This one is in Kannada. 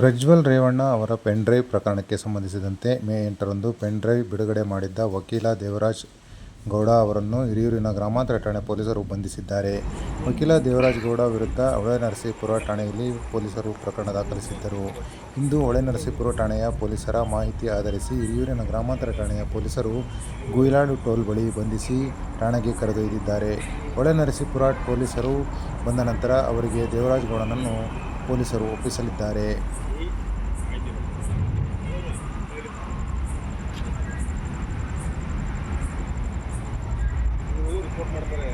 ಪ್ರಜ್ವಲ್ ರೇವಣ್ಣ ಅವರ ಪೆನ್ಡ್ರೈವ್ ಪ್ರಕರಣಕ್ಕೆ ಸಂಬಂಧಿಸಿದಂತೆ ಮೇ ಎಂಟರಂದು ಪೆನ್ಡ್ರೈವ್ ಬಿಡುಗಡೆ ಮಾಡಿದ್ದ ವಕೀಲ ದೇವರಾಜ್ ಗೌಡ ಅವರನ್ನು ಹಿರಿಯೂರಿನ ಗ್ರಾಮಾಂತರ ಠಾಣೆ ಪೊಲೀಸರು ಬಂಧಿಸಿದ್ದಾರೆ. ವಕೀಲ ದೇವರಾಜ್ ಗೌಡ ವಿರುದ್ಧ ಹೊಳೆನರಸೀಪುರ ಠಾಣೆಯಲ್ಲಿ ಪೊಲೀಸರು ಪ್ರಕರಣ ದಾಖಲಿಸಿದ್ದರು. ಇಂದು ಹೊಳೆನರಸೀಪುರ ಠಾಣೆಯ ಪೊಲೀಸರ ಮಾಹಿತಿ ಆಧರಿಸಿ ಹಿರಿಯೂರಿನ ಗ್ರಾಮಾಂತರ ಠಾಣೆಯ ಪೊಲೀಸರು ಗುಯಿಲಾಡು ಟೋಲ್ ಬಳಿ ಬಂಧಿಸಿ ಠಾಣೆಗೆ ಕರೆದೊಯ್ದಿದ್ದಾರೆ. ಹೊಳೆನರಸೀಪುರ ಪೊಲೀಸರು ಬಂದ ನಂತರ ಅವರಿಗೆ ದೇವರಾಜ್ ಗೌಡನನ್ನು ಪೊಲೀಸರು ಒಪ್ಪಿಸಲಿದ್ದಾರೆ. ಮಾಡ್ತಾರೆ